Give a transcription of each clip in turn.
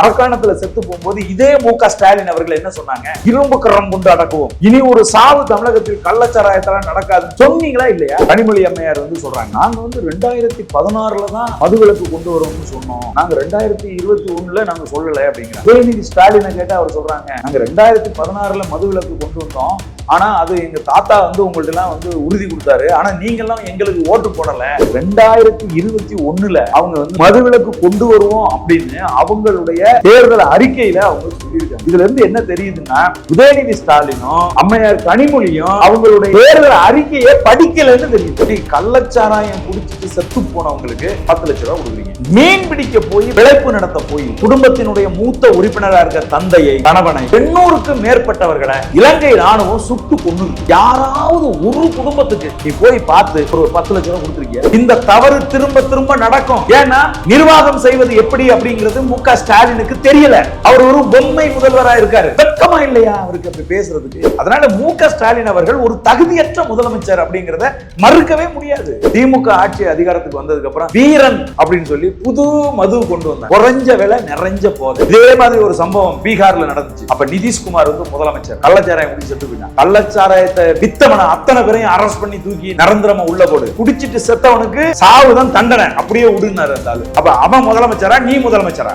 அரக்காணத்துல செத்து போகும்போது இதே மு க ஸ்டாலின் அவர்கள் என்ன சொன்னாங்க? இரும்பு கரம் கொண்டு அடக்குவோம். இனி ஒரு சாவு தமிழகத்தில் கள்ளச்சாராயத்தெல்லாம் நடக்காது சொன்னீங்களா இல்லையா? கனிமொழி அம்மையார் வந்து சொல்றாங்க. நாங்க வந்து ரெண்டாயிரத்தி பதினாறுல தான் மதுவிலக்கு கொண்டு வருவோம்னு சொன்னோம். நாங்க ரெண்டாயிரத்தி இருபத்தி ஒண்ணுல நாங்க சொல்லல அப்படிங்கிறாங்க. உதயநிதி ஸ்டாலினை கேட்டா அவர் சொல்றாங்க நாங்க ரெண்டாயிரத்தி பதினாறுல மதுவிலக்கு கொண்டு வந்தோம். ஆனா அது எங்க தாத்தா வந்து உங்கள்ட்ட எல்லாம் வந்து உறுதி கொடுத்தாரு. ஆனா நீங்க எல்லாம் எங்களுக்கு ஓட்டு போடல. ரெண்டாயிரத்தி இருபத்தி ஒண்ணுல அவங்க வந்து மதுவிலக்கு கொண்டு வருவோம் அப்படின்னு அவங்களுடைய தேர்தல் அறிக்கையில அவங்க சொல்லியிருக்காங்க. இதுல இருந்து என்ன தெரியுதுன்னா உதயநிதி ஸ்டாலினும் அம்மையார் கனிமொழியும் அவங்களுடைய தேர்தல் அறிக்கையை படிக்கலன்னு தெரியுது. கள்ளச்சாராயம் குடிச்சிட்டு செத்து போனவங்களுக்கு பத்து லட்சம் ரூபாய் கொடுக்குறீங்க. மீன் பிடிக்க போய் பிழைப்பு நடத்த போய் குடும்பத்தினுடைய மூத்த உறுப்பினரா இருக்க தந்தையை கணவனை எண்ணூறுக்கும் மேற்பட்டவர்களை இலங்கை ராணுவம் சுட்டு கொண்டு யாராவது ஒரு குடும்பத்துக்கு நீ போய் பார்த்து ஒரு பத்து லட்சம் ரூபாய் கொடுத்துருக்கீங்க இந்த தவறு திரும்ப திரும்ப நடக்கும். ஏன்னா நிர்வாகம் செய்வது எப்படி அப்படிங்கிறது மு க ஸ்டாலினுக்கு தெரியல. அவர் ஒரு பொம்மை முதல்வரா இருக்காரு. வெக்கமா இல்லையா அவருக்கு அப்படி பேசுறதுக்கு? அதனால மு க ஸ்டாலின் அவர்கள் ஒரு தகுதியற்ற முதலமைச்சர் அப்படிங்கிறத மறுக்கவே முடியாது. திமுக ஆட்சி அதிகாரத்துக்கு வந்ததுக்கு அப்புறம் வீரன் அப்படின்னு சொல்லி புது மது கொண்டு வந்தாங்க. குறைஞ்ச விலை நிறைஞ்ச போது. இதே மாதிரி ஒரு சம்பவம் பீகார்ல நடந்துச்சு. அப்ப நிதிஷ்குமார் வந்து முதலமைச்சர். கள்ளச்சாராயம் குடிச்சு செத்து போயிட்டான் கள்ளச்சாராயத்தை வித்தவன அத்தனை பேரையும் அரெஸ்ட் பண்ணி தூக்கி நிரந்தரமா உள்ள போடு குடிச்சிட்டு செத்தவனுக்கு சாவுதான் தண்டனை அப்படியே விடுனாரு அந்த ஆளு அப்ப அவன் முதலமைச்சரா நீ முதலமைச்சரா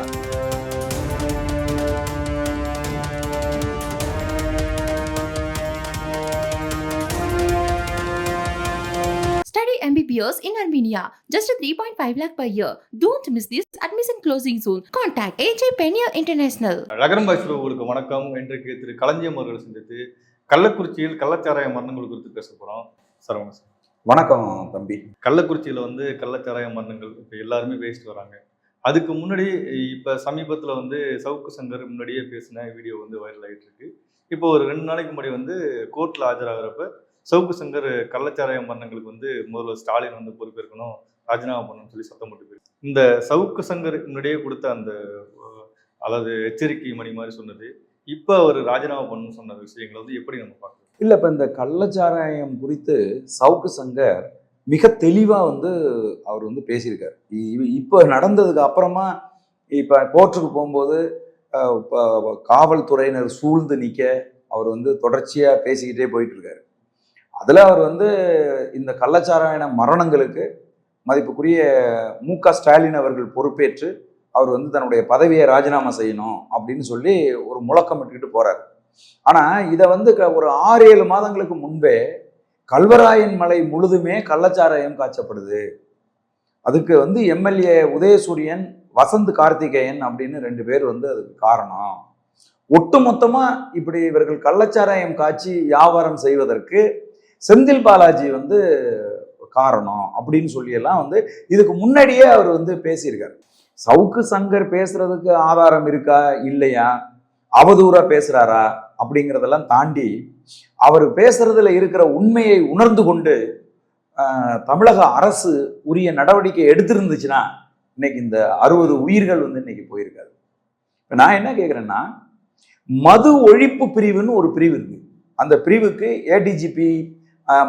Study MBBS in Armenia. Just a 3.5 lakh per year. Don't miss this admission closing soon. Contact AJ Peniel International. நகரம் உங்களுக்கு வணக்கம் இன்றைக்கு திரு களஞ்சியம் அவர்கள் சந்தித்து கள்ளக்குறிச்சியில் கள்ளச்சாராய மரணங்கள் குறித்து பேச போறோம். சரவணன் சார். வணக்கம் தம்பி. கள்ளக்குறிச்சியில் வந்து கள்ளச்சாராய மரணங்கள் இப்போ எல்லாருமே பேசிட்டு வராங்க. அதுக்கு முன்னாடி இப்போ சமீபத்தில் வந்து சவுக்கு சங்கர் முன்னாடியே பேசின வீடியோ வந்து வைரல் ஆகிட்டு இருக்கு. இப்போ ஒரு ரெண்டு நாளைக்கு முன்னாடி வந்து கோர்ட்டில் ஆஜராகிறப்ப சவுக்கு சங்கர் கள்ளச்சாராய மரணங்களுக்கு வந்து முதல்வர் ஸ்டாலின் வந்து பொறுப்பேற்கணும் ராஜினாமா பண்ணணும்னு சொல்லி சத்தம் போட்டு போயிருக்கு. இந்த சவுக்கு சங்கர் முன்னாடியே கொடுத்த அந்த அதாவது எச்சரிக்கை மணி மாதிரி சொன்னது இப்போ அவர் ராஜினாமா பண்ணணும்னு சொன்ன விஷயங்களை வந்து எப்படி நம்ம பார்க்கணும் இல்லை இப்போ இந்த கள்ளச்சாராயம் குறித்து சவுக்கு சங்கர் மிக தெளிவாக வந்து அவர் வந்து பேசியிருக்கார். இ- நடந்ததுக்கு அப்புறமா இப்போ கோர்ட்டுக்கு போகும்போது காவல்துறையினர் சூழ்ந்து நிற்க அவர் வந்து தொடர்ச்சியாக பேசிக்கிட்டே போயிட்டுருக்காரு. அதில் அவர் வந்து இந்த கள்ளச்சாராயண மரணங்களுக்கு மதிப்புக்குரிய மு க ஸ்டாலின் அவர்கள் பொறுப்பேற்று அவர் வந்து தன்னுடைய பதவியை ராஜினாமா செய்யணும் அப்படின்னு சொல்லி ஒரு முழக்கம் விட்டுக்கிட்டு போறாரு. ஆனா இதை வந்து க- ஒரு ஆறு ஏழு மாதங்களுக்கு முன்பே கல்வராயன் மலை முழுதுமே கள்ளச்சாராயம் காய்ச்சப்படுது. அதுக்கு வந்து எம்எல்ஏ உதயசூரியன் வசந்த் கார்த்திகேயன் அப்படின்னு ரெண்டு பேர் வந்து அதுக்கு காரணம். ஒட்டுமொத்தமாக இப்படி இவர்கள் கள்ளச்சாராயம் காய்ச்சி வியாபாரம் செய்வதற்கு செந்தில் பாலாஜி வந்து காரணம் அப்படின்னு சொல்லியெல்லாம் வந்து இதுக்கு முன்னாடியே அவர் வந்து பேசியிருக்காரு. சவுக்கு சங்கர் பேசுறதுக்கு ஆதாரம் இருக்கா? இல்லையா? அவதூறா பேசுறாரா? அப்படிங்கிறதெல்லாம் தாண்டி அவர் பேசுறதுல இருக்கிற உண்மையை உணர்ந்து கொண்டு தமிழக அரசு உரிய நடவடிக்கை எடுத்திருந்துச்சுன்னா இன்னைக்கு இந்த அறுபது உயிர்கள் வந்து இன்னைக்கு போயிருக்காது. இப்போ நான் என்ன கேட்குறேன்னா மது ஒழிப்பு பிரிவுன்னு ஒரு பிரிவு இருக்கு. அந்த பிரிவுக்கு ஏடிஜிபி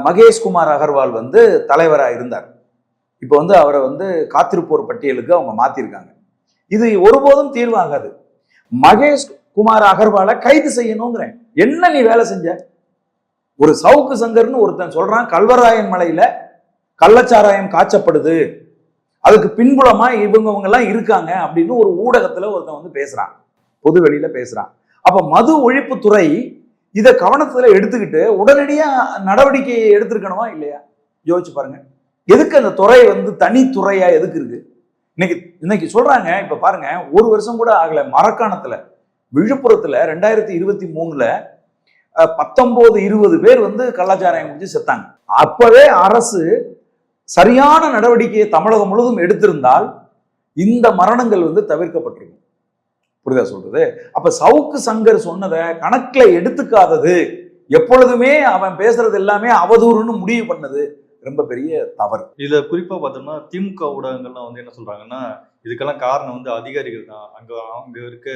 மகேஷ்குமார் அகர்வால் வந்து தலைவராக இருந்தார். இப்போ வந்து அவரை வந்து காத்திருப்போர் பட்டியலுக்கு அவங்க மாத்திருக்காங்க. இது ஒருபோதும் தீர்வாகாது. மகேஷ் குமார் அகர்வாலை கைது செய்யணுங்கிறேன். என்ன நீ வேலை செஞ்ச? ஒரு சவுக்கு சங்கர்னு ஒருத்தன் சொல்றான் கல்வராயன் மலையில கள்ளச்சாராயம் காய்ச்சப்படுது. அதுக்கு பின்புலமா இவங்கவங்க எல்லாம் இருக்காங்க அப்படின்னு ஒரு ஊடகத்துல ஒருத்தன் வந்து பேசுறான். பொது வெளியில பேசுறான். அப்ப மது ஒழிப்புத்துறை இதை கவனத்துல எடுத்துக்கிட்டு உடனடியா நடவடிக்கையை எடுத்திருக்கணுமா இல்லையா? யோசிச்சு பாருங்க. எதுக்கு அந்த துறை வந்து தனித்துறையா எதுக்கு இருக்கு? இன்னைக்கு இன்னைக்கு சொல்றாங்க இப்ப பாருங்க ஒரு வருஷம் கூட ஆகல மரக்காணத்துல விழுப்புரத்துல ரெண்டாயிரத்தி இருபத்தி மூணுல பத்தொன்பது இருபது பேர் வந்து கள்ளச்சாராயம் முடிச்சு செத்தாங்க. அப்பவே அரசு சரியான நடவடிக்கையை தமிழகம் முழுவதும் எடுத்திருந்தால் இந்த மரணங்கள் வந்து தவிர்க்கப்பட்டிருக்கும். புரியுதா சொல்றது? அப்ப சவுக்கு சங்கர் சொன்னதை கணக்குல எடுத்துக்காதது. எப்பொழுதுமே அவன் பேசுறது எல்லாமே அவதூறுன்னு முடிவு பண்ணது. ரொம்ப பெரிய தவறு. இதுல குறிப்பா பார்த்தோம்னா திமுக ஊடகங்கள்லாம் வந்து என்ன சொல்றாங்கன்னா இதுக்கெல்லாம் காரணம் வந்து அதிகாரிகள் தான். அங்க அங்க இருக்க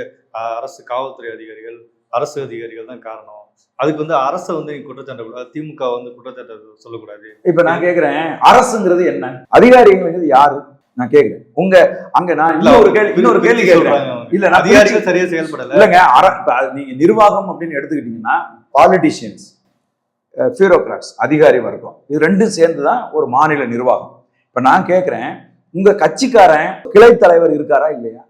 அரசு காவல்துறை அதிகாரிகள் அரசு அதிகாரிகள் தான் காரணம். அதுக்கு வந்து அரசை வந்து நீங்க குற்றச்சாட்டக்கூடாது திமுக வந்து குற்றச்சாட்டு சொல்லக்கூடாது. இப்ப நான் கேக்குறேன் அரசுங்கிறது என்ன? அதிகாரிங்கிறது யாரு? நான் கேக்குறேன். உங்க அங்க நான் இல்ல, இன்னொரு கேள்வி இன்னொரு கேள்வி அவங்க. இல்ல அதிகாரிகள் சரியா செயல்படல. இல்லைங்க நீங்க நிர்வாகம் அப்படின்னு எடுத்துக்கிட்டீங்கன்னா பாலிட்டிஷியன்ஸ் பியூரோக்ராட்ஸ் அதிகாரி வர்க்கம். இது ரெண்டும் சேர்ந்து தான் ஒரு மாநில நிர்வாகம். இப்போ நான் கேட்குறேன் உங்கள் கட்சிக்காரன் கிளை தலைவர் இருக்காரா இல்லையா?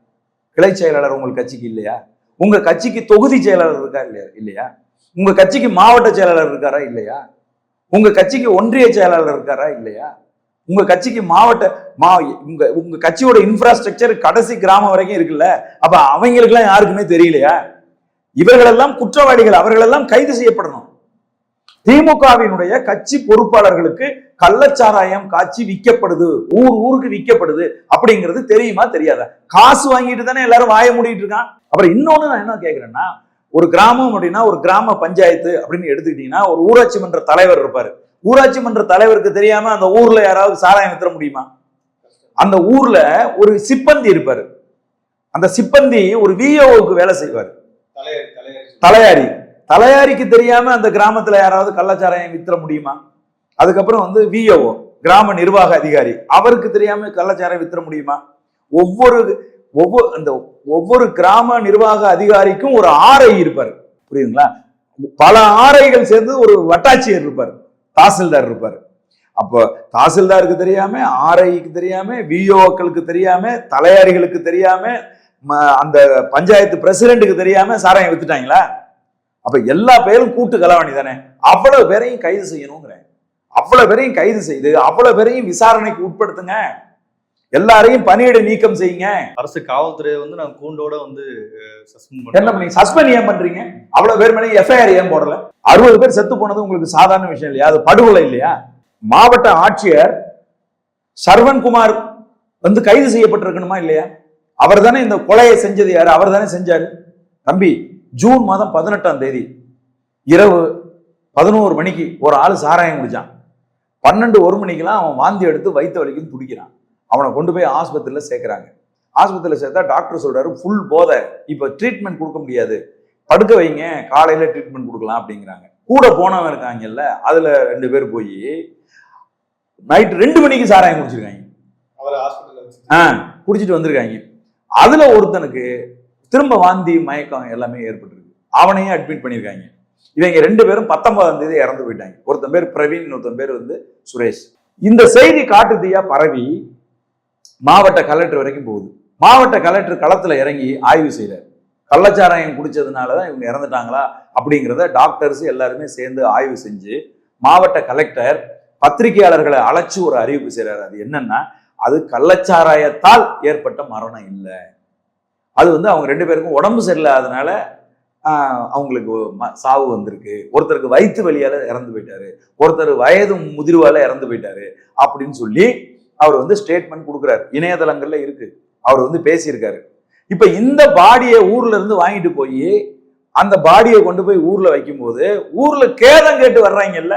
கிளை செயலாளர் உங்கள் கட்சிக்கு இல்லையா? உங்கள் கட்சிக்கு தொகுதி செயலாளர் இருக்கா இல்லையா? இல்லையா? உங்கள் கட்சிக்கு மாவட்ட செயலாளர் இருக்காரா இல்லையா? உங்கள் கட்சிக்கு ஒன்றிய செயலாளர் இருக்காரா இல்லையா? உங்க கட்சிக்கு மாவட்ட மா உங்க உங்க கட்சியோட இன்ஃப்ராஸ்ட்ரக்சர் கடைசி கிராமம் வரைக்கும் இருக்குல்ல? அப்ப அவங்களுக்கெல்லாம் யாருக்குமே தெரியலையா? இவர்களெல்லாம் குற்றவாளிகள் அவர்களெல்லாம் கைது செய்யப்படணும். திமுகவினுடைய கட்சி பொறுப்பாளர்களுக்கு கள்ளச்சாராயம் காட்சி விற்கப்படுது. ஊர் ஊருக்கு விற்கப்படுது அப்படிங்கிறது தெரியுமா தெரியாதா? காசு வாங்கிட்டு தானே எல்லாரும் வாய மூடிட்டு இருக்கான். அப்புறம் இன்னொன்னு நான் என்ன கேக்குறேன்னா ஒரு கிராமம் அப்படின்னா ஒரு கிராம பஞ்சாயத்து அப்படின்னு எடுத்துக்கிட்டீங்கன்னா ஒரு ஊராட்சி மன்ற தலைவர் இருப்பாரு. ஊராட்சி மன்ற தலைவருக்கு தெரியாம அந்த ஊர்ல யாராவது சாராயம் வித்துற முடியுமா? அந்த ஊர்ல ஒரு சிப்பந்தி இருப்பாரு. அந்த சிப்பந்தி ஒரு விஓவுக்கு வேலை செய்வார். தலையாரி. தலையாரிக்கு தெரியாம அந்த கிராமத்துல யாராவது கள்ளச்சாராயம் வித்துற முடியுமா? அதுக்கப்புறம் வந்து விஓஓ கிராம நிர்வாக அதிகாரி. அவருக்கு தெரியாம கள்ளச்சாராயம் வித்துற முடியுமா? ஒவ்வொரு ஒவ்வொரு அந்த ஒவ்வொரு கிராம நிர்வாக அதிகாரிக்கும் ஒரு ஆரை இருப்பார். புரியுதுங்களா? பல ஆரைகள் சேர்ந்து ஒரு வட்டாட்சியர் இருப்பார். தாசில்தார் இருப்பார். அப்போ தாசில்தாருக்கு தெரியாம ஆர்ஐக்கு தெரியாம விஓக்களுக்கு தெரியாம தலையாரிகளுக்கு தெரியாம ம- அந்த பஞ்சாயத்து பிரசிடென்ட்டுக்கு தெரியாம சாராயம் வித்துட்டாங்களா? அப்ப எல்லா பேரும் கூட்டு கலவாணி தானே? அவ்வளவு பேரையும் கைது செய்யணுங்கிறேன். அவ்வளவு பேரையும் கைது செய்து அவ்வளவு பேரையும் விசாரணைக்கு உட்படுத்துங்க. எல்லாரையும் பணியிடை நீக்கம் செய்யுங்க. அரசு காவல்துறையை வந்து நான் கூண்டோட வந்து என்ன பண்ணி சஸ்பெண்ட் ஏன் பண்றீங்க? அவ்வளவு பேர் மேலே எஃப்ஐஆர் ஏன் போடல? அறுபது பேர் செத்து போனது உங்களுக்கு சாதாரண விஷயம் இல்லையா? அது படுகொலை இல்லையா? மாவட்ட ஆட்சியர் சர்வன்குமார் வந்து கைது செய்யப்பட்டிருக்கணுமா இல்லையா? அவர் தானே இந்த கொலையை செஞ்சது யாரு? அவர் தானே செஞ்சாரு. தம்பி ஜூன் மாதம் பதினெட்டாம் தேதி இரவு பதினோரு மணிக்கு ஒரு ஆள் சாராயம் குடிச்சான். பன்னெண்டு ஒரு மணிக்கெல்லாம் அவன் வாந்தி எடுத்து வயிற்று வலிக்குன்னு துடிக்கிறான். அவனை கொண்டு போய் ஆஸ்பத்திரியில் சேர்க்குறாங்க. ஆஸ்பத்திரியில் சேர்த்தா டாக்டர் சொல்றாரு ஃபுல் போதை. இப்போ ட்ரீட்மெண்ட் கொடுக்க முடியாது. படுக்க வைங்க. காலையில ட்ரீட்மெண்ட் கொடுக்கலாம் அப்படிங்கிறாங்க. கூட போனவன் இருக்காங்கல்ல அதுல ரெண்டு பேர் போய் நைட் ரெண்டு மணிக்கு சாராயம் குடிச்சிருக்காங்க. ஆ குடிச்சிட்டு வந்திருக்காங்க. அதுல ஒருத்தனுக்கு திரும்ப வாந்தி மயக்கம் எல்லாமே ஏற்பட்டிருக்கு. அவனையும் அட்மிட் பண்ணியிருக்காங்க இவங்க ரெண்டு பேரும் பத்தொன்பதாம் தேதி இறந்து போயிட்டாங்க. ஒருத்தன் பேர் பிரவீன் இன்னொருத்தன் பேர் வந்து சுரேஷ். இந்த செய்தி காட்டுத்தீயா பரவி மாவட்ட கலெக்டர் வரைக்கும் போகுது. மாவட்ட கலெக்டர் களத்துல இறங்கி ஆய்வு செய்கிறார் கள்ளச்சாராயம் குடிச்சதுனால தான் இவங்க இறந்துட்டாங்களா அப்படிங்கிறத டாக்டர்ஸ் எல்லாருமே சேர்ந்து ஆய்வு செஞ்சு மாவட்ட கலெக்டர் பத்திரிகையாளர்களை அழைச்சி ஒரு அறிவிப்பு செய்கிறார் அது என்னன்னா அது கள்ளச்சாராயத்தால் ஏற்பட்ட மரணம் இல்லை. அது வந்து அவங்க ரெண்டு பேருக்கும் உடம்பு சரியில்லாதனால அவங்களுக்கு ம- சாவு வந்திருக்கு. ஒருத்தருக்கு வயிற்று வலியால இறந்து போயிட்டாரு. ஒருத்தர் வயது முதிர்வால இறந்து போயிட்டாரு அப்படின்னு சொல்லி அவர் வந்து ஸ்டேட்மெண்ட் கொடுக்குறாரு. இணையதளங்கள்ல இருக்கு. அவர் வந்து பேசியிருக்காரு. இப்ப இந்த பாடியை ஊர்ல இருந்து வாங்கிட்டு போய் அந்த பாடியை கொண்டு போய் ஊர்ல வைக்கும்போது ஊர்ல கேதம் கேட்டு வர்றாங்கல்ல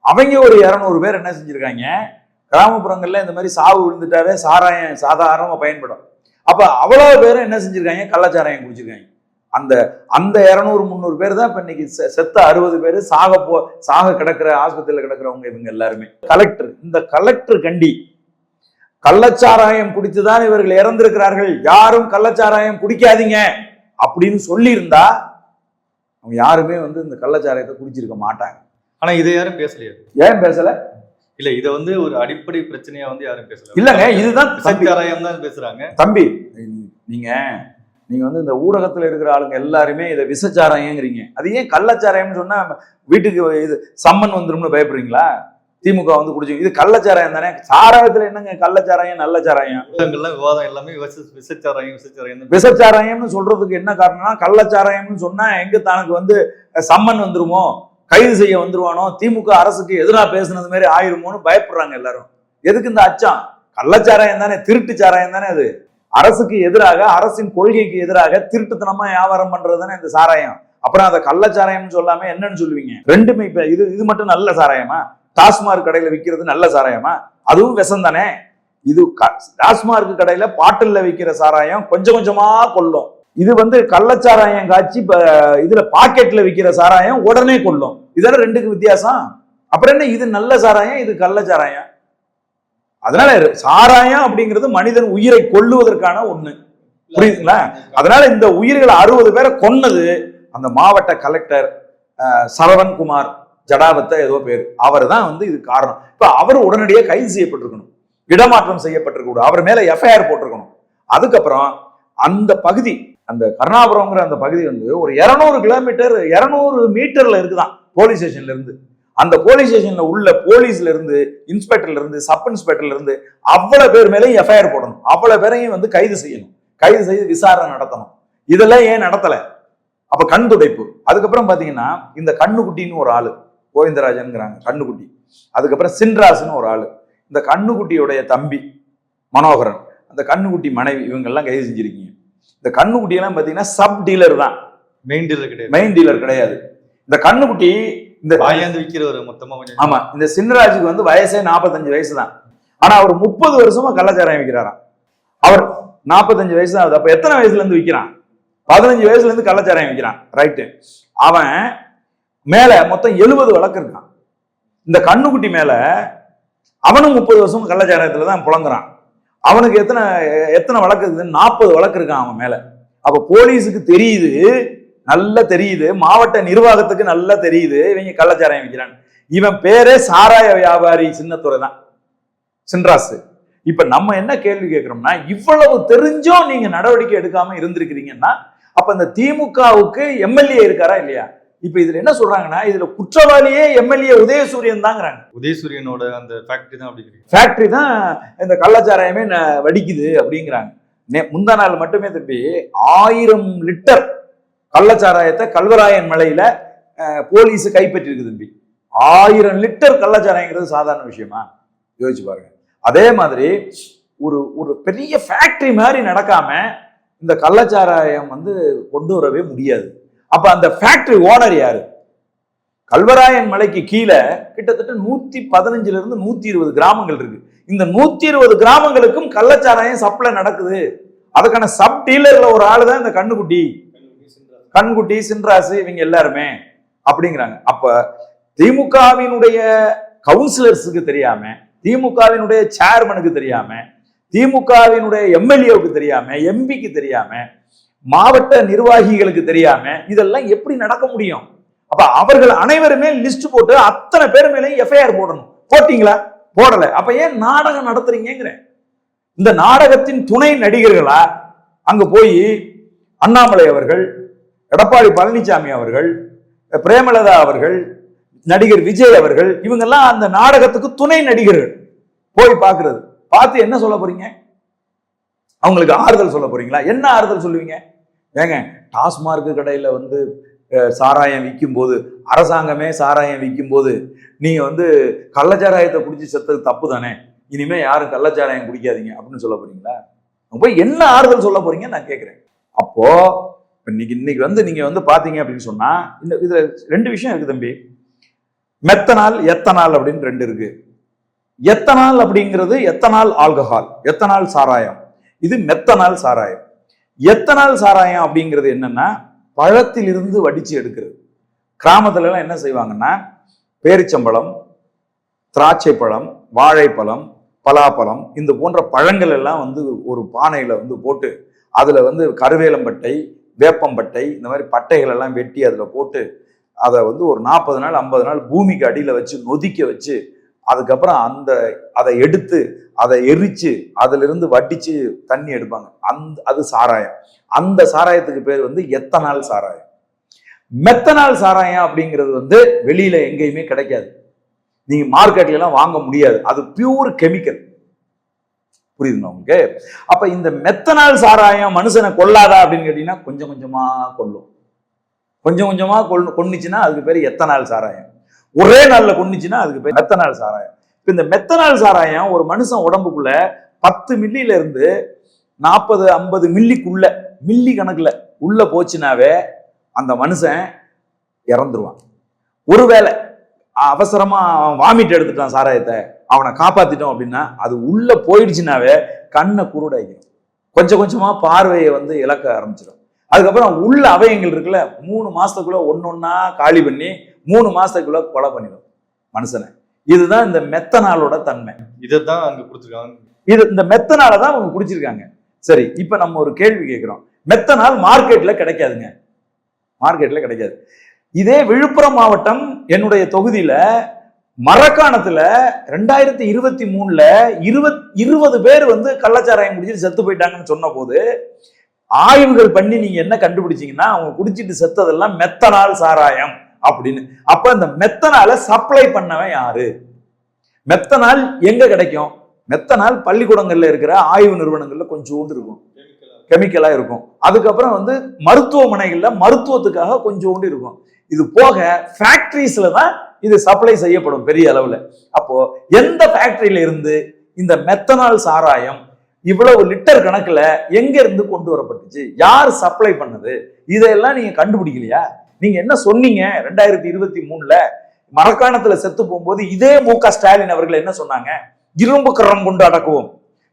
அவங்க ஒரு இரநூறு பேர் என்ன செஞ்சிருக்காங்க? கிராமப்புறங்கள்ல இந்த மாதிரி சாவு விழுந்துட்டாவே சாராயம் சாதாரணமாக பயன்படும். அப்ப அவ்வளவு பேரும் என்ன செஞ்சிருக்காங்க? கள்ளச்சாராயம் குடிச்சிருக்காங்க. அந்த அந்த இரநூறு முந்நூறு பேர் தான் இப்ப இன்னைக்கு செத்த அறுபது பேர் சாக போ சாக கிடக்குற ஆஸ்பத்திரியில கிடக்குறவங்க இவங்க எல்லாருமே. கலெக்டர் இந்த கலெக்டர் கண்டி கள்ளச்சாராயம் குடித்துதான் இவர்கள் இறந்திருக்கிறார்கள். யாரும் கள்ளச்சாராயம் குடிக்காதீங்க அப்படின்னு சொல்லியிருந்தா அவங்க யாருமே வந்து இந்த கள்ளச்சாராயத்தை குடிச்சிருக்க மாட்டாங்க. ஆனா இதை யாரும் பேசலையா? ஏன் பேசல? இல்ல இத வந்து ஒரு அடிப்படை பிரச்சனையா வந்து யாரும் பேசல. இல்லங்க இதுதான் விசச்சாராயம் தான் பேசுறாங்க. தம்பி நீங்க நீங்க வந்து இந்த ஊடகத்துல இருக்கிற ஆளுங்க எல்லாருமே இதை விசச்சாராயங்கிறீங்க அது ஏன் கள்ளச்சாராயம்னு சொன்னா வீட்டுக்கு இது சம்மன் வந்துரும்னு பயப்படுறீங்களா? திமுக வந்து குடிச்சு இது கள்ளச்சாராயம் தானே? சாராயத்துல என்னங்க கள்ளச்சாராயம் நல்ல சாராயம் ஊடகங்கள்லாம் விவாதம் எல்லாமே விச- விசச்சாராயம் விசச்சாராயம் விசச்சாராயம்னு சொல்றதுக்கு என்ன காரணம்னா கள்ளச்சாராயம்னு சொன்னா எங்க தனக்கு வந்து சம்மன் வந்துருமோ? கைது செய்ய வந்துருவானோ? திமுக அரசுக்கு எதிராக பேசுனது மாதிரி ஆயிருமோன்னு பயப்படுறாங்க எல்லாரும். எதுக்கு இந்த அச்சம்? கள்ளச்சாராயம் தானே திருட்டு சாராயம் தானே அது? அரசுக்கு எதிராக அரசின் கொள்கைக்கு எதிராக திருட்டுத்தனமா வியாபாரம் பண்றது தானே இந்த சாராயம். அப்புறம் அதை கள்ளச்சாராயம்னு சொல்லாம என்னன்னு சொல்லுவீங்க? ரெண்டுமே இப்ப இது இது மட்டும் நல்ல சாராயமா? டாஸ்மார்க் கடையில விற்கிறது நல்ல சாராயமா? அதுவும் விஷம் தானே? இது க- டாஸ்மார்க் கடையில பாட்டில்ல விற்கிற சாராயம் கொஞ்சம் கொஞ்சமா கொல்லும் இது வந்து கள்ளச்சாராயம் காய்ச்சி இதுல பாக்கெட்ல விற்கிற சாராயம் உடனே கொல்லும் இதெல்லாம் ரெண்டுக்கு வித்தியாசம். அப்புறம் என்ன? இது நல்ல சாராயம் இது கள்ளச்சாராயம் அதனால சாராயம் அப்படிங்கிறது மனிதன் உயிரை கொல்லுவதற்கான ஒண்ணு. புரியுதுங்களா? அதனால இந்த உயிர்களை அறுபது பேரை கொன்னது அந்த மாவட்ட கலெக்டர் சரவண்குமார் ஜடாவத்த ஏதோ பேர். அவர் தான் வந்து இது காரணம். இப்ப அவர் உடனடியாக கைது செய்யப்பட்டிருக்கணும். இடமாற்றம் செய்யப்பட்டிருக்கணும் அவர் மேல எஃப்ஐஆர் போட்டிருக்கணும். அதுக்கப்புறம் அந்த பகுதி அந்த கருணாபுரம்ங்கிற அந்த பகுதி வந்து ஒரு இரநூறு கிலோமீட்டர் இரநூறு மீட்டர்ல இருக்குதான். போலீஸ் ஸ்டேஷன்ல இருந்து. அந்த போலீஸ் ஸ்டேஷன்ல உள்ள போலீஸ்ல இருந்து இன்ஸ்பெக்டர்ல இருந்து சப் இன்ஸ்பெக்டர்ல இருந்து அவ்வளவு பேர் மேலேயும் எஃப்ஐஆர் போடணும். அவ்வளவு பேரையும் வந்து கைது செய்யணும். கைது செய்து விசாரணை நடத்தணும். இதெல்லாம் ஏன் நடத்தல? அப்ப கண் துடைப்பு. அதுக்கப்புறம் பாத்தீங்கன்னா இந்த கண்ணுக்குட்டின்னு ஒரு ஆளு கோவிந்தராஜன்ங்கிறாங்க கண்ணுக்குட்டி. அதுக்கப்புறம் சின்ராசுன்னு ஒரு ஆளு. இந்த கண்ணுக்குட்டியுடைய தம்பி மனோகரன். அந்த கண்ணுக்குட்டி மனைவி இவங்கெல்லாம் கைது செஞ்சிருக்கீங்க. இந்த கண்ணுக்குட்டியெல்லாம் பாத்தீங்கன்னா சப் டீலர் தான். மெயின் டீலர் கிடையாது. மெயின் டீலர் கிடையாது. இந்த கண்ணுக்குட்டி இந்த வாயாந்து விற்கிறவர் மொத்தமா கொஞ்சம். ஆமா இந்த சின்னராஜுக்கு வந்து வயசே 45 வயசு தான் ஆனா அவர் முப்பது வருஷமா கள்ளச்சாராயம் விற்கிறாராம் அவர் 45 வயசு தான் அப்ப எத்தனை வயசுல இருந்து விற்கிறான் பதினஞ்சு வயசுல இருந்து கள்ளச்சாராயம் விற்கிறான் ரைட்டு அவன் மேல மொத்தம் எழுபது வழக்கு இருக்கான். இந்த கண்ணுக்குட்டி மேல அவனும் முப்பது வருஷம் கள்ளச்சாராயத்துல தான் புலங்குறான். அவனுக்கு எத்தனை எத்தனை வழக்கு இருக்குது நாற்பது வழக்கு இருக்கான் அவன் மேல. அப்ப போலீஸுக்கு தெரியுது நல்லா தெரியுது. மாவட்ட நிர்வாகத்துக்கு நல்லா தெரியுது. இவங்க கள்ளச்சாராயம் விற்கிறான் இவன் பேரே சாராய வியாபாரி சின்னத்துறை தான். சின்ராசு. இப்ப நம்ம என்ன கேள்வி கேட்கிறோம்னா இவ்வளவு தெரிஞ்சும் நீங்க நடவடிக்கை எடுக்காம இருந்திருக்கிறீங்கன்னா அப்ப இந்த திமுகவுக்கு எம்எல்ஏ இருக்காரா இல்லையா? இப்ப இதுல என்ன சொல்றாங்கன்னா இதுல குற்றவாளியே எம்எல்ஏ உதயசூரியன் தாங்கிறாங்க. உதயசூரியனோட அந்த ஃபேக்டரி தான் அப்படி ஃபேக்டரி தான் இந்த கள்ளச்சாராயமே வடிக்குது அப்படிங்கிறாங்க. முந்தா நாள் மட்டுமே தம்பி ஆயிரம் லிட்டர் கள்ளச்சாராயத்தை கல்வராயன் மலையில போலீஸ் கைப்பற்றிருக்கு தம்பி. ஆயிரம் லிட்டர் கள்ளச்சாராயங்கிறது சாதாரண விஷயமா? யோசிச்சு பாருங்க. அதே மாதிரி ஒரு ஒரு பெரிய ஃபேக்டரி மாதிரி நடக்காம இந்த கள்ளச்சாராயம் வந்து கொண்டு வரவே முடியாது. அப்ப அந்த ஃபேக்டரி ஓனர் யாரு? கல்வராயன் மலைக்கு கீழே கிட்டத்தட்ட நூத்தி பதினஞ்சுல இருந்து நூத்தி இருபது கிராமங்கள் இருக்கு. இந்த நூத்தி இருபது கிராமங்களுக்கும் கள்ளச்சாராயம் சப்ளை நடக்குது. அதுக்கான சப் டீலர்ல ஒரு ஆளு தான் இந்த கண்ணுக்குட்டி. கண்குட்டி சின்ராசு இவங்க எல்லாருமே அப்படிங்கிறாங்க. அப்ப திமுகவினுடைய கவுன்சிலர்ஸுக்கு தெரியாம திமுகவினுடைய சேர்மனுக்கு தெரியாம திமுகவினுடைய எம்எல்ஏவுக்கு தெரியாம எம்பிக்கு தெரியாம மாவட்ட நிர்வாகிகளுக்கு தெரியாம இதெல்லாம் எப்படி நடக்க முடியும்? அப்ப அவர்கள் அனைவருமே லிஸ்ட் போட்டு அத்தனை பேர் மேலேயும் எஃப்ஐஆர் போடணும். போட்டீங்களா? போடல. அப்ப ஏன் நாடகம் நடத்துறீங்கிறேன் இந்த நாடகத்தின் துணை நடிகர்களா அங்க போய் அண்ணாமலை அவர்கள் எடப்பாடி பழனிசாமி அவர்கள் பிரேமலதா அவர்கள் நடிகர் விஜய் அவர்கள் இவங்கெல்லாம் அந்த நாடகத்துக்கு துணை நடிகர்கள். போய் பார்க்கறது. பார்த்து என்ன சொல்ல போறீங்க? அவங்களுக்கு ஆறுதல் சொல்ல போறீங்களா? என்ன ஆறுதல் சொல்லுவீங்க? ஏங்க டாஸ்மார்க் கடையில் வந்து சாராயம் விற்கும் போது அரசாங்கமே சாராயம் விற்கும் போது நீங்க வந்து கள்ளச்சாராயத்தை குடிச்சு செத்தது தப்பு தானே? இனிமே யாரும் கள்ளச்சாராயம் குடிக்காதீங்க அப்படின்னு சொல்ல போறீங்களா? போய் என்ன ஆறுதல் சொல்ல போறீங்க நான் கேட்குறேன் அப்போ இன்னைக்கு இன்னைக்கு வந்து நீங்க வந்து பாத்தீங்க அப்படின்னு சொன்னா இந்த இதுல ரெண்டு விஷயம் இருக்கு தம்பி. மெத்தனால் எத்தனால் அப்படின்னு ரெண்டு இருக்கு. எத்தனால் அப்படிங்கிறது எத்தனால் ஆல்கஹால் எத்தனால் சாராயம். இது மெத்தனால் சாராயம். எத்தனால் சாராயம் அப்படிங்கிறது என்னன்னா பழத்திலிருந்து வடிச்சு எடுக்கிறது. கிராமத்துல எல்லாம் என்ன செய்வாங்கன்னா பேரிச்சம்பழம் திராட்சை பழம் வாழைப்பழம் பலாப்பழம் இந்த போன்ற பழங்கள் எல்லாம் வந்து ஒரு பானையில வந்து போட்டு அதுல வந்து கருவேலம்பட்டை வேப்பம்பட்டை இந்த மாதிரி பட்டைகள் எல்லாம் வெட்டி அதில் போட்டு அதை வந்து ஒரு நாற்பது நாள் ஐம்பது நாள் பூமிக்கு அடியில் வச்சு நொதிக்க வச்சு அதுக்கப்புறம் அந்த அதை எடுத்து அதை எரிச்சு அதிலிருந்து வட்டிச்சு தண்ணி எடுப்பாங்க. அந்த அது சாராயம். அந்த சாராயத்துக்கு பேர் வந்து எத்தனால் சாராயம். மெத்தனால் சாராயம் அப்படிங்கிறது வந்து வெளியில எங்கேயுமே கிடைக்காது. நீங்க மார்க்கெட்ல எல்லாம் வாங்க முடியாது. அது பியூர் கெமிக்கல் புரியுதுங்களா உங்களுக்கு? அப்ப இந்த மெத்தனால் சாராயம் மனுஷனை கொல்லாதா அப்படின்னு கேட்டீங்கன்னா கொஞ்சம் கொஞ்சமா கொல்லும் கொஞ்சம் கொஞ்சமா கொல் கொன்னுச்சுன்னா அதுக்கு பேர் எத்தனால் சாராயம். ஒரே நாள்ல கொன்னுச்சுன்னா அதுக்கு பேர் மெத்தனால் சாராயம். இப்ப இந்த மெத்தனால் சாராயம் ஒரு மனுஷன் உடம்புக்குள்ள பத்து மில்லியில இருந்து நாற்பது ஐம்பது மில்லிக்குள்ள மில்லி கணக்குல உள்ள போச்சுனாவே அந்த மனுஷன் இறந்துருவான். ஒருவேளை அவசரமா அவன் வாமிட் எடுத்துட்டான் சாராயத்தை. அவனை காப்பாத்திட்டோம் அப்படின்னா அது உள்ள போயிடுச்சுனாவே கண்ணை குருடாயிக்கும் கொஞ்சம் கொஞ்சமா பார்வையை வந்து இழக்க ஆரம்பிச்சிடும். அதுக்கப்புறம் உள்ள அவயங்கள் இருக்குல்ல மூணு மாசத்துக்குள்ள ஒன்னொன்னா காலி பண்ணி மூணு மாசத்துக்குள்ள கொலை பண்ணிடும் மனுஷனை. இதுதான் இந்த மெத்தனாலோட தன்மை. இதைத்தான் அங்க கொடுத்துருக்காங்க. இது இந்த மெத்தனால தான் அவங்க குடிச்சிருக்காங்க. சரி இப்ப நம்ம ஒரு கேள்வி கேட்கிறோம். மெத்தனால் மார்க்கெட்ல கிடைக்காதுங்க. மார்க்கெட்ல கிடைக்காது. இதே விழுப்புரம் மாவட்டம் என்னுடைய தொகுதியில மரக்காணத்துல ரெண்டாயிரத்தி இருபத்தி மூணுல இருபத் இருபது பேர் வந்து கள்ளச்சாராயம் குடிச்சிட்டு செத்து போயிட்டாங்கன்னு சொன்ன போது ஆய்வுகள் பண்ணி நீங்க என்ன கண்டுபிடிச்சீங்கன்னா அவங்க குடிச்சிட்டு செத்ததெல்லாம் மெத்தனால் சாராயம் அப்படின்னு. அப்ப இந்த மெத்தனால சப்ளை பண்ணவன் யாரு? மெத்தனால் எங்க கிடைக்கும்? மெத்தனால் பள்ளிக்கூடங்கள்ல இருக்கிற ஆய்வு நிறுவனங்கள்ல கொஞ்சோண்டு இருக்கும். கெமிக்கலா இருக்கும். அதுக்கப்புறம் வந்து மருத்துவமனைகள்ல மருத்துவத்துக்காக கொஞ்சோண்டு இருக்கும். இது போக ஃபேக்ட்ரிஸ்ல தான் இது சப்ளை செய்யப்படும் பெரிய அளவுல. அப்போ எந்த ஃபேக்டரியில இருந்து இந்த மெத்தனால் சாராயம் இவ்வளவு லிட்டர் கணக்குல எங்க இருந்து கொண்டு வரப்பட்டுச்சு? யார் சப்ளை பண்ணது? இதையெல்லாம் நீங்க கண்டுபிடிக்கலையா? நீங்க என்ன சொன்னீங்க? ரெண்டாயிரத்தி இருபத்தி மூணுல மரக்காணத்துல செத்து போகும்போது இதே மு க ஸ்டாலின் அவர்கள் என்ன சொன்னாங்க? இரும்பு கரம் கொண்டு அடக்குவோம்.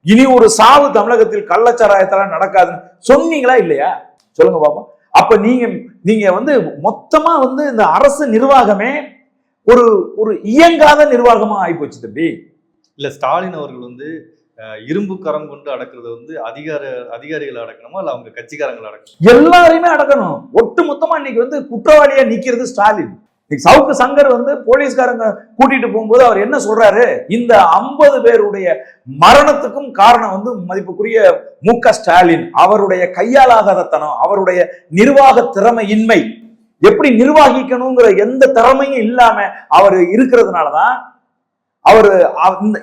இனி ஒரு சாவு தமிழகத்தில் கள்ளச்சாராயத்தெல்லாம் நடக்காதுன்னு சொன்னீங்களா இல்லையா? சொல்லுங்க பாப்போம். அப்ப நீங்க நீங்க வந்து மொத்தமா வந்து இந்த அரசு நிர்வாகமே ஒரு ஒரு இயங்காத நிர்வாகமா ஆயிப்போச்சு தம்பி. இல்ல ஸ்டாலின் அவர்கள் வந்து இரும்பு கரம் கொண்டு அடக்குறது வந்து அதிகார அதிகாரிகள் அடக்கணுமா? இல்ல அவங்க கட்சிக்காரங்களை அடக்கணும்? எல்லாரையுமே அடக்கணும். ஒட்டு மொத்தமா இன்னைக்கு வந்து குற்றவாளியா நிக்கிறது ஸ்டாலின். சவுக்கு சங்கர் வந்து போலீஸ்காரங்க கூட்டிட்டு போகும்போது அவர் என்ன சொல்றாரு? இந்த ஐம்பது பேருடைய மரணத்துக்கும் காரணம் வந்து மதிப்புக்குரிய மு க ஸ்டாலின். அவருடைய கையாலாகாதத்தனம் அவருடைய நிர்வாக திறமையின்மை. எப்படி நிர்வகிக்கணுங்கிற எந்த திறமையும் இல்லாம அவர் இருக்கிறதுனாலதான் அவர்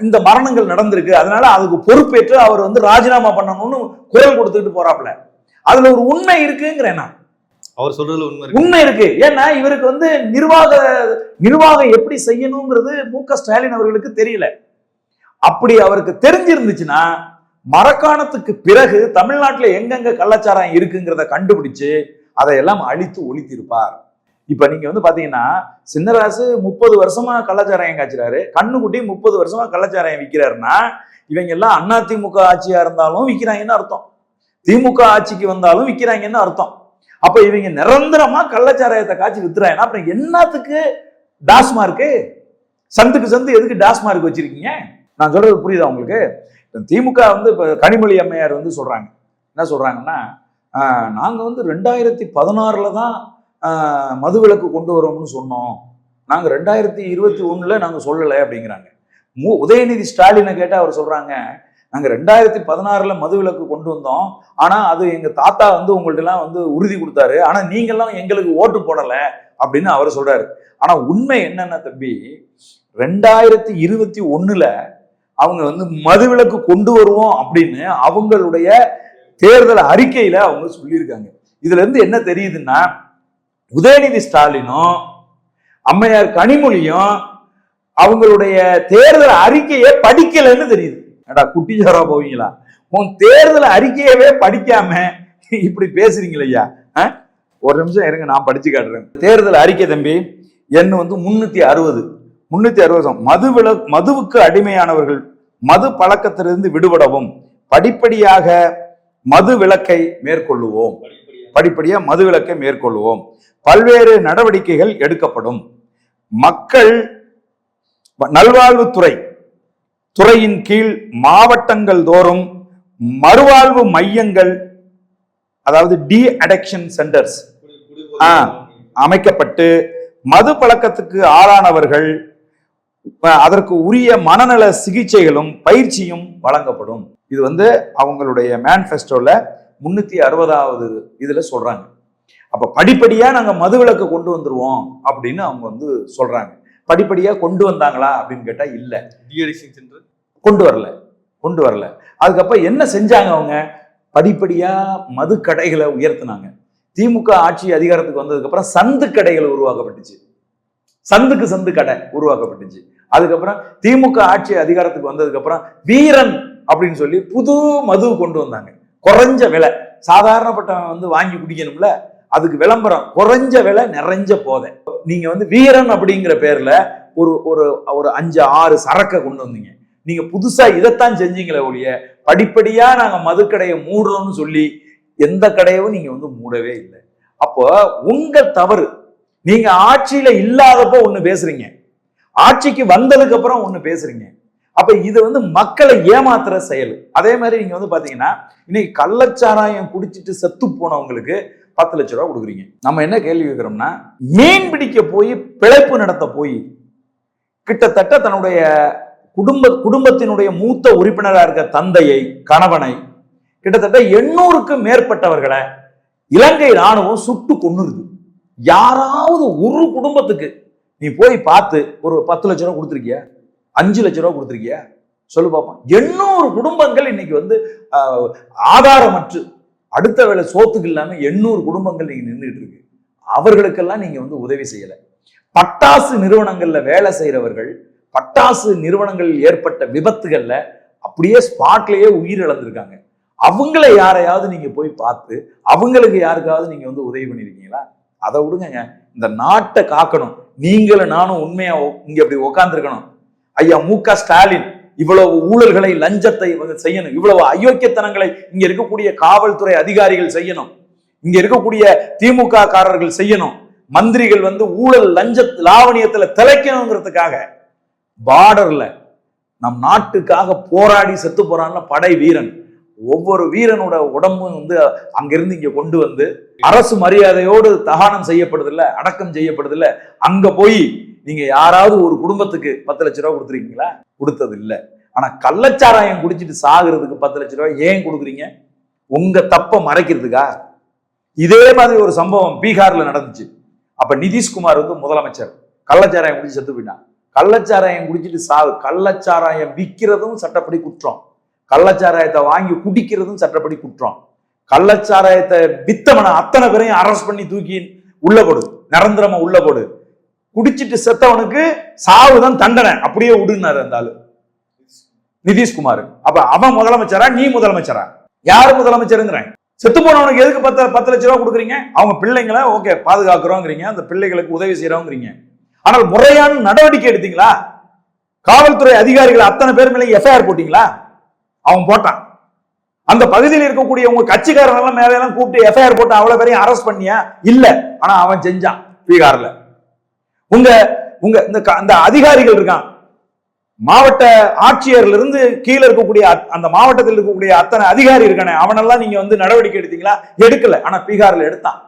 இந்த மரணங்கள் நடந்திருக்கு. அதனால அதுக்கு பொறுப்பேற்று அவர் வந்து ராஜினாமா பண்ணணும்னு குரல் கொடுத்துட்டு போறாப்ல அதுல ஒரு உண்மை இருக்குங்கிறேன் நான். அவர் சொல்றதுல உண்மை உண்மை இருக்கு. ஏன்னா இவருக்கு வந்து நிர்வாக நிர்வாகம் எப்படி செய்யணுங்கிறது மு க ஸ்டாலின் அவர்களுக்கு தெரியல. அப்படி அவருக்கு தெரிஞ்சிருந்துச்சுன்னா மரக்காணத்துக்கு பிறகு தமிழ்நாட்டில் எங்கெங்க கள்ளச்சாரம் இருக்குங்கிறத கண்டுபிடிச்சு அதையெல்லாம் அழித்து ஒழித்திருப்பார். இப்ப நீங்க வந்து பாத்தீங்கன்னா சின்னராசு முப்பது வருஷமா கள்ளச்சாராயம் காய்ச்சிறாரு. கண்ணுக்குட்டி முப்பது வருஷமா கள்ளச்சாராயம் விற்கிறாருன்னா இவங்க எல்லாம் அதிமுக ஆட்சியா இருந்தாலும் விற்கிறாங்கன்னு அர்த்தம். திமுக ஆட்சிக்கு வந்தாலும் விற்கிறாங்கன்னு அர்த்தம். அப்ப இவங்க நிரந்தரமா கள்ளச்சாராயத்தை காய்ச்சி வித்துறாங்க அப்புறம் என்னத்துக்கு டாஸ்மார்க்கு சந்துக்கு சந்து எதுக்கு டாஸ்மார்க் வச்சிருக்கீங்க? நான் சொல்றது புரியுதா உங்களுக்கு? திமுக வந்து இப்ப கனிமொழி அம்மையார் வந்து சொல்றாங்க. என்ன சொல்றாங்கன்னா நாங்கள் நாங்க வந்து ரெண்டாயிரத்தி பதினாறுல தான் மதுவிலக்கு கொண்டு வரோம்னு சொன்னோம். நாங்க ரெண்டாயிரத்தி இருபத்தி ஒண்ணுல நாங்க சொல்லலை அப்படிங்கிறாங்க. மு உதயநிதி ஸ்டாலினை கேட்டா அவர் சொல்றாங்க நாங்கள் ரெண்டாயிரத்தி பதினாறுல மதுவிலக்கு கொண்டு வந்தோம். ஆனால் அது எங்கள் தாத்தா வந்து உங்கள்ட்டலாம் வந்து உறுதி கொடுத்தாரு. ஆனால் நீங்கள்லாம் எங்களுக்கு ஓட்டு போடலை அப்படின்னு அவர் சொல்கிறாரு ஆனால் உண்மை என்னென்ன தம்பி ரெண்டாயிரத்தி இருபத்தி ஒன்றில் அவங்க வந்து மதுவிலக்கு கொண்டு வருவோம் அப்படின்னு அவங்களுடைய தேர்தல் அறிக்கையில் அவங்க சொல்லியிருக்காங்க. இதுலேருந்து என்ன தெரியுதுன்னா உதயநிதி ஸ்டாலினும் அம்மையார் கனிமொழியும் அவங்களுடைய தேர்தல் அறிக்கையை படிக்கலைன்னு தெரியுது. ஏடா குட்டிச்சாரா போவீங்களா? உன் தேர்தல் அறிக்கையவே படிக்காம இப்படி பேசுறீங்களே ஐயா ஆ? ஒரு நிமிஷம் இருங்க நான் படிச்சு காட்டுறேன். தேர்தல் அறிக்கை தம்பி எண் வந்து முன்னூத்தி அறுபது. முன்னூத்தி அறுபது மது வில மதுவுக்கு அடிமையானவர்கள் மது பழக்கத்திலிருந்து விடுபடவும் படிப்படியாக மது விலக்கை மேற்கொள்ளுவோம். படிப்படியாக மது விலக்கை மேற்கொள்வோம் பல்வேறு நடவடிக்கைகள் எடுக்கப்படும். மக்கள் நல்வாழ்வுத்துறை துறையின் கீழ் மாவட்டங்கள் தோறும் மறுவாழ்வு மையங்கள் அதாவது டி அடக்ஷன் சென்டர்ஸ் அமைக்கப்பட்டு மது பழக்கத்துக்கு ஆளானவர்கள் அதற்கு உரிய மனநல சிகிச்சைகளும் பயிற்சியும் வழங்கப்படும். இது வந்து அவங்களுடைய மேனிஃபெஸ்டோல முன்னூத்தி அறுபதாவது இதுல சொல்றாங்க. அப்ப படிப்படியா நாங்க மதுவிலக்கு கொண்டு வந்துருவோம் அப்படின்னு அவங்க வந்து சொல்றாங்க. படிப்படியா கொண்டு வந்தாங்களா அப்படின்னு கேட்டா இல்ல. டிஎடிசிங் சென்டர் கொண்டு வரல கொண்டு வரல. அதுக்கப்புறம் என்ன செஞ்சாங்க அவங்க? படிப்படியாக மது கடைகளை உயர்த்தினாங்க. திமுக ஆட்சி அதிகாரத்துக்கு வந்ததுக்கப்புறம் சந்து கடைகள் உருவாக்கப்பட்டுச்சு. சந்துக்கு சந்து கடை உருவாக்கப்பட்டுச்சு. அதுக்கப்புறம் திமுக ஆட்சி அதிகாரத்துக்கு வந்ததுக்கப்புறம் வீரன் அப்படின்னு சொல்லி புது மது கொண்டு வந்தாங்க. குறைஞ்ச விலை. சாதாரணப்பட்டவன் வந்து வாங்கி குடிக்கணும்ல அதுக்கு விளம்பரம். குறைஞ்ச விலை நிறைஞ்ச போதை. நீங்க வந்து வீரன் அப்படிங்கிற பேர்ல ஒரு ஒரு ஒரு அஞ்சு ஆறு சரக்கை கொண்டு வந்தீங்க. நீங்க புதுசா இதைத்தான் செஞ்சீங்களே ஒழிய படிப்படியா நாங்க மதுக்கடையை மூடுறோம்னு சொல்லி எந்த கடையவும் நீங்க வந்து மூடவே இல்லை. அப்போ உங்க தவறு நீங்க ஆட்சியில இல்லாதப்போ ஒண்ணு பேசுறீங்க. ஆட்சிக்கு வந்ததுக்கு அப்புறம் ஒண்ணு பேசுறீங்க. அப்ப இது வந்து மக்களை ஏமாத்துற செயல். அதே மாதிரி நீங்க வந்து பாத்தீங்கன்னா இன்னைக்கு கள்ளச்சாராயம் குடிச்சிட்டு செத்து போனவங்களுக்கு பத்து லட்ச ரூபா கொடுக்குறீங்க. நம்ம என்ன கேள்வி கேட்கிறோம்னா மீன் பிடிக்க போய் பிழைப்பு நடத்த போய் கிட்டத்தட்ட தன்னுடைய குடும்ப குடும்பத்தினுடைய மூத்த உறுப்பினராக இருக்க தந்தையை கணவனை கிட்டத்தட்ட எண்ணூறுக்கு மேற்பட்டவர்களை இலங்கை ராணுவம் சுட்டு கொன்னுருது. யாராவது ஒரு குடும்பத்துக்கு நீ போய் பார்த்து ஒரு பத்து லட்ச ரூபா கொடுத்துருக்கிய? அஞ்சு லட்ச ரூபா கொடுத்துருக்கிய? சொல்லு பார்ப்போம் எண்ணூறு குடும்பங்கள் இன்னைக்கு வந்து ஆதாரமற்று அடுத்த வேலை சோத்துக்கு இல்லாமல் எண்ணூறு குடும்பங்கள் நீங்கள் நின்றுட்டு இருக்கு அவர்களுக்கெல்லாம் நீங்கள் வந்து உதவி செய்யலை. பட்டாசு நிறுவனங்களில் வேலை செய்கிறவர்கள் பட்டாசு நிறுவனங்களில் ஏற்பட்ட விபத்துகள்ல அப்படியே ஸ்பாட்லயே உயிர் இழந்திருக்காங்க அவங்கள யாரையாவது நீங்க போய் பார்த்து அவங்களுக்கு யாருக்காவது நீங்க வந்து உதவி பண்ணிருக்கீங்களா? அதை விடுங்க இந்த நாட்டை காக்கணும். நீங்களும் நானும் உண்மையா உ- இங்க இப்படி உட்காந்துருக்கணும் ஐயா மு க ஸ்டாலின் இவ்வளவு ஊழல்களை லஞ்சத்தை வந்து செய்யணும். இவ்வளவு அயோக்கியத்தனங்களை இங்க இருக்கக்கூடிய காவல்துறை அதிகாரிகள் செய்யணும். இங்க இருக்கக்கூடிய திமுக காரர்கள் செய்யணும். மந்திரிகள் வந்து ஊழல் லஞ்ச லாவணியத்துல திளைக்கணுங்கிறதுக்காக பார்டர்ல நம் நாட்டுக்காக போராடி செத்து போறான்ல படை வீரன். ஒவ்வொரு வீரனோட உடம்பும் வந்து அங்கிருந்து இங்க கொண்டு வந்து அரசு மரியாதையோடு தகானம் செய்யப்படுது இல்ல அடக்கம் செய்யப்படுது இல்ல அங்க போய் நீங்க யாராவது ஒரு குடும்பத்துக்கு பத்து லட்ச ரூபா கொடுத்துருக்கீங்களா? கொடுத்தது இல்ல ஆனா கள்ளச்சாராயம் குடிச்சிட்டு சாகுறதுக்கு பத்து லட்ச ரூபாய் ஏன் கொடுக்குறீங்க? உங்க தப்ப மறைக்கிறதுக்கா? இதே மாதிரி ஒரு சம்பவம் பீகார்ல நடந்துச்சு. அப்ப நிதிஷ்குமார் வந்து முதலமைச்சர். கள்ளச்சாராயம் குடிச்சு செத்து போயிட்டான். கள்ளச்சாராயம் குடிச்சிட்டு சாவு. கள்ளச்சாராயம் விற்கிறதும் சட்டப்படி குற்றம். கள்ளச்சாராயத்தை வாங்கி குடிக்கிறதும் சட்டப்படி குற்றம். கள்ளச்சாராயத்தை வித்தவனை அத்தனை பேரையும் அரெஸ்ட் பண்ணி தூக்கி உள்ள போடு நிரந்தரமா உள்ள போடு குடிச்சிட்டு செத்தவனுக்கு சாவுதான் தண்டனை. அப்படியே விடுனாரு அந்த ஆளு. நிதிஷ்குமார். அப்ப அவன் முதலமைச்சரா நீ முதலமைச்சரா? யாரு முதலமைச்சருங்கிறேன். செத்து போனவனுக்கு எதுக்கு பத்து பத்து லட்ச ரூபா கொடுக்குறீங்க? அவங்க பிள்ளைங்களை ஓகே பாதுகாக்கிறோங்கிறீங்க. அந்த பிள்ளைகளுக்கு உதவி செய்யறோங்கிறீங்க ஆனால் முறையான நடவடிக்கை எடுத்தீங்களா? காவல்துறை அதிகாரிகள் அத்தனை பேர் மேலே எஃப்ஐஆர் போட்டீங்களா? அவன் போட்டான். அந்த பகுதியில் இருக்கக்கூடிய உங்க கட்சிக்காரன் மேலாம் எல்லாம் கூப்பிட்டு எஃப்ஐஆர் போட்டு அவ்வளவு பேரையும் அரெஸ்ட் பண்ணியா? இல்ல. ஆனா அவன் செஞ்சான் பீகார்ல. உங்க உங்க இந்த க- அந்த அதிகாரிகள் இருக்கான். மாவட்ட ஆட்சியர்ல இருந்து கீழே இருக்கக்கூடிய அந்த மாவட்டத்தில் இருக்கக்கூடிய அத்தனை அதிகாரி இருக்கானே அவனெல்லாம் நீங்க வந்து நடவடிக்கை எடுத்தீங்களா? எடுக்கல. ஆனா பீகார்ல எடுத்தான்.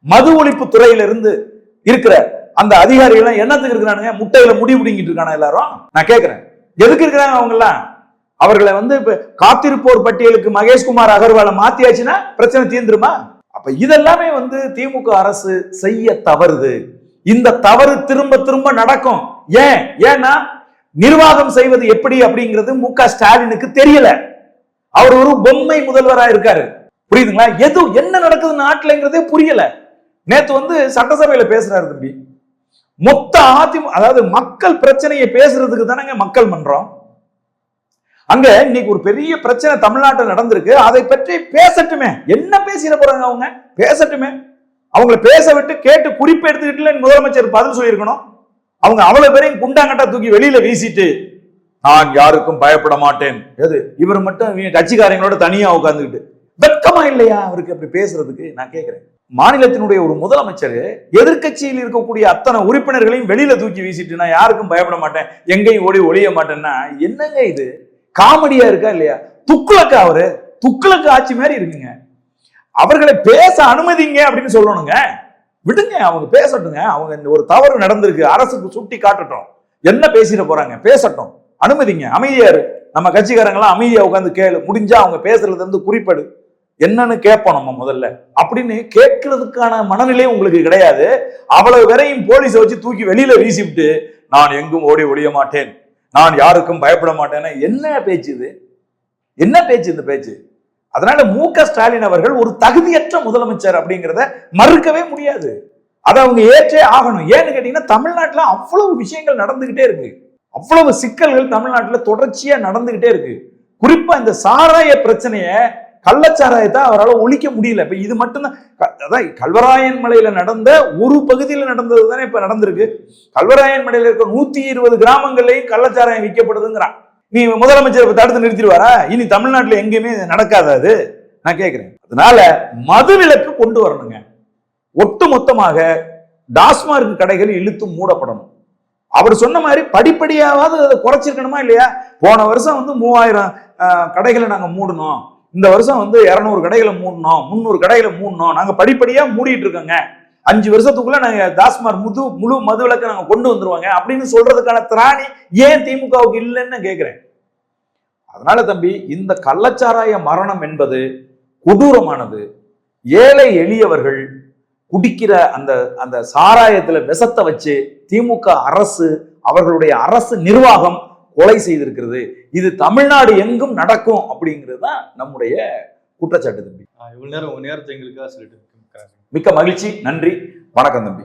மது ஒழிப்பு துறையில இருந்து இருக்கிற அந்த அதிகாரிகள் என்னத்துக்கு இருக்கிறானுங்க? முட்டையில முடி பிடிங்கிட்டு இருக்கானா எல்லாரும்? நான் கேட்கிறேன் எதுக்கு இருக்கிறாங்க அவங்க எல்லாம் அவர்களை வந்து இப்ப காத்திருப்போர் பட்டியலுக்கு மகேஷ்குமார் அகர்வாலை மாத்தியாச்சுன்னா பிரச்சனை தீர்ந்துருமா? அப்ப இதெல்லாமே வந்து திமுக அரசு செய்ய தவறுது. இந்த தவறு திரும்ப திரும்ப நடக்கும். ஏன்? ஏன்னா நிர்வாகம் செய்வது எப்படி அப்படிங்கிறது மு க ஸ்டாலினுக்கு தெரியல. அவர் ஒரு பொம்மை முதல்வரா இருக்காரு. புரியுதுங்களா? எது என்ன நடக்குது நாட்டுலங்கிறதே புரியல. நேத்து வந்து சட்டசபையில பேசுறாரு தம்பி. மொத்த அதிமுக அதாவது மக்கள் பிரச்சனையை பேசுறதுக்கு தானேங்க மக்கள் மன்றம். அங்க இன்னைக்கு ஒரு பெரிய பிரச்சனை தமிழ்நாட்டில் நடந்திருக்கு. அதை பற்றி பேசட்டுமே. என்ன பேசிட போறாங்க அவங்க? பேசட்டுமே. அவங்கள பேச விட்டு கேட்டு குறிப்பு எடுத்துக்கிட்டு முதலமைச்சர் பதில் சொல்லியிருக்கணும். அவங்க அவ்வளவு பேரையும் குண்டாங்கட்டா தூக்கி வெளியில வீசிட்டு நான் யாருக்கும் பயப்பட மாட்டேன். எது? இவர் மட்டும் கட்சிக்காரங்களோட தனியா உட்காந்துக்கிட்டு வெக்கமா இல்லையா அவருக்கு அப்படி பேசுறதுக்கு? நான் கேட்கிறேன் மாநிலத்தினுடைய ஒரு முதலமைச்சர் எதிர்க்கட்சியில் இருக்கக்கூடிய அத்தனை உறுப்பினர்களையும் வெளியில தூக்கி வீசிட்டு நான் யாருக்கும் பயப்பட மாட்டேன் எங்கேயும் ஓடி ஒழிய மாட்டேன்னா என்னங்க இது? காமெடியா இருக்கா இல்லையா? துக்குலக்கு அவரு? துக்குலக்கு ஆட்சி மாதிரி இருக்குங்க. அவர்களை பேச அனுமதிங்க அப்படின்னு சொல்லணுங்க. விடுங்க அவங்க பேசட்டுங்க. அவங்க இந்த ஒரு தவறு நடந்திருக்கு அரசுக்கு சுட்டி காட்டட்டும். என்ன பேசிட போறாங்க? பேசட்டும். அனுமதிங்க அமைதியாரு நம்ம கட்சிக்காரங்களாம் அமைதியா உட்காந்து கேளு. முடிஞ்சா அவங்க பேசுறதுல இருந்து குறிப்பெடு. என்னன்னு கேட்போம் நம்ம முதல்ல. அப்படின்னு கேட்கறதுக்கான மனநிலை உங்களுக்கு கிடையாது. அவ்வளவு வரையும் போலீஸை வச்சு தூக்கி வெளியில வீசிவிட்டு நான் எங்கும் ஓடி ஒழிய மாட்டேன். நான் யாருக்கும் பயப்பட மாட்டேன்னு என்ன பேச்சு இது? என்ன பேச்சு இந்த பேச்சு? அதனால மு க ஸ்டாலின் அவர்கள் ஒரு தகுதியற்ற முதலமைச்சர் அப்படிங்கிறத மறுக்கவே முடியாது. அதை அவங்க ஏற்றே ஆகணும். ஏன்னு கேட்டீங்கன்னா தமிழ்நாட்டில் அவ்வளவு விஷயங்கள் நடந்துகிட்டே இருக்கு. அவ்வளவு சிக்கல்கள் தமிழ்நாட்டில் தொடர்ச்சியா நடந்துகிட்டே இருக்கு. குறிப்பா இந்த சாராய பிரச்சனையை கள்ளச்சாராயத்தை அவரால் ஒழிக்க முடியல. இப்போ இது மட்டும்தான் க- அதான் கல்வராயன் மலையில் நடந்த ஒரு பகுதியில் நடந்தது தானே இப்போ நடந்திருக்கு. கல்வராயன் மலையில் இருக்க நூற்றி இருபது கிராமங்கள்லையும் கள்ளச்சாராயம் விற்கப்படுதுங்கிறான். நீ முதலமைச்சர் இப்போ தடுத்து நிறுத்திடுவாரா? இனி தமிழ்நாட்டில் எங்கேயுமே நடக்காதா அது? நான் கேட்குறேன் அதனால மது விலக்கு கொண்டு வரணுங்க. ஒட்டு மொத்தமாக டாஸ்மார்க் கடைகள் இழுத்து மூடப்படணும். அவர் சொன்ன மாதிரி படிப்படியாவது அதை குறைச்சிருக்கணுமா இல்லையா? போன வருஷம் வந்து மூவாயிரம் கடைகளை நாங்கள் மூடணும். இந்த வருஷம் வந்து இரநூறு கடைகளை மூடணும் முந்நூறு கடைகளை மூடணும். நாங்கள் படிப்படியாக மூடிட்டு இருக்கோங்க. அஞ்சு வருஷத்துக்குள்ள நாங்கள் தாஸ்மார் முது முழு மதுவிலக்கை நாங்கள் கொண்டு வந்துருவாங்க. அப்படின்னு சொல்றதுக்கான திராணி ஏன் திமுகவுக்கு இல்லைன்னு கேட்குறேன். அதனால தம்பி இந்த கள்ளச்சாராய மரணம் என்பது கொடூரமானது. ஏழை எளியவர்கள் குடிக்கிற அந்த அந்த சாராயத்தில் விஷத்தை வச்சு திமுக அரசு அவர்களுடைய அரசு நிர்வாகம் கொலை செய்திருக்கிறது. இது தமிழ்நாடு எங்கும் நடக்கும் அப்படிங்கிறது தான் நம்முடைய குற்றச்சாட்டு தம்பி. இவ்வளவு நேரம் உங்க நேரத்தை எங்களுக்காக சொல்லிட்டு மிக்க மகிழ்ச்சி. நன்றி. வணக்கம் தம்பி.